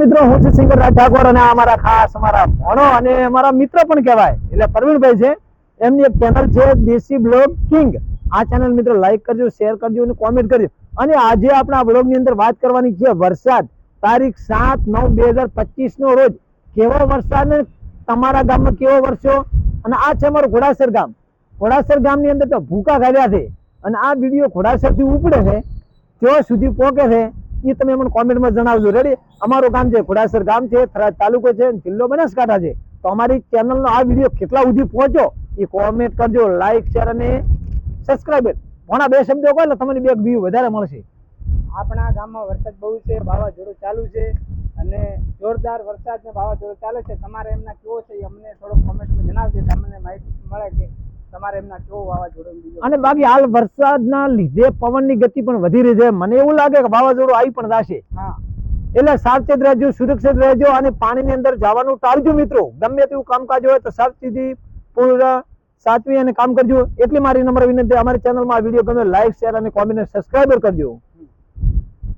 મિત્રો, હું છું સિંગર રાજ ઠાકોર અને અમારા ખાસ અમારા ભણો અને અમારા મિત્ર પણ કહેવાય. એટલે પ્રવીણભાઈ છે, એમની એક ચેનલ છે, દેશી બ્લોગ કિંગ આ ચેનલ મિત્રો લાઈક કરજો શેર કરજો અને કોમેન્ટ કરજો. અને આજે આપણે આ બ્લોગની અંદર વાત કરવાની છે વરસાદ. તારીખ સાત નવ બે હજાર પચીસનો રોજ. કેવો વરસાદ ને તમારા ગામમાં કેવો વરસ્યો અને આ છે અમારું ઘોડાસર ગામ. ઘોડાસર ગામની અંદર તો ભૂકા કાઢ્યા છે. અને આ વીડિયો ઘોડાસરથી ઉપડે છે. ત્યાં સુધી પહોંચે છે એ તમે મને કોમેન્ટમાં જણાવજો. રેડી અમારું ગામ છે ઘોડાસર ગામ છે, થરાદ તાલુકો છે જિલ્લો બનાસકાંઠા છે. તો અમારી ચેનલનો આ વીડિયો કેટલા સુધી પહોંચ્યો? એ કોમેન્ટ કરજો લાઈક શેર અને સબસ્ક્રાઈબ ઘણા બે શબ્દો કહો એટલે તમને બે વ્યૂ વધારે મળશે. આપણા ગામમાં વરસાદ બહુ છે, વાવાઝોડું ચાલુ છે અને જોરદાર વરસાદ ને વાવાઝોડું ચાલે છે. તમારે એમના કેવો છે અમને થોડો કોમેન્ટમાં જણાવજો, તમને માહિતી મળે કે તમારે એમના કેવો વાવાઝોડું અને બાકી હાલ વરસાદના લીધે પવનની ગતિ પણ વધી રહી છે. મને એવું લાગે કે વાવાઝોડું આવી પણ જશે. એટલે સાવચેત રહેજો સુરક્ષિત રહેજો અને પાણીની અંદર જવાનું ટાળજો મિત્રો. ગમે તેવું કામકાજ હોય તો સાવચેતી પૂર્ણ સાચવી અને કામ કરજો. એટલી મારી નંબર વિનંતી. અમારી ચેનલમાં આ વીડિયો ગમે લાઈક શેર અને કોમેન્ટ સબસ્ક્રાઈબર કરજો.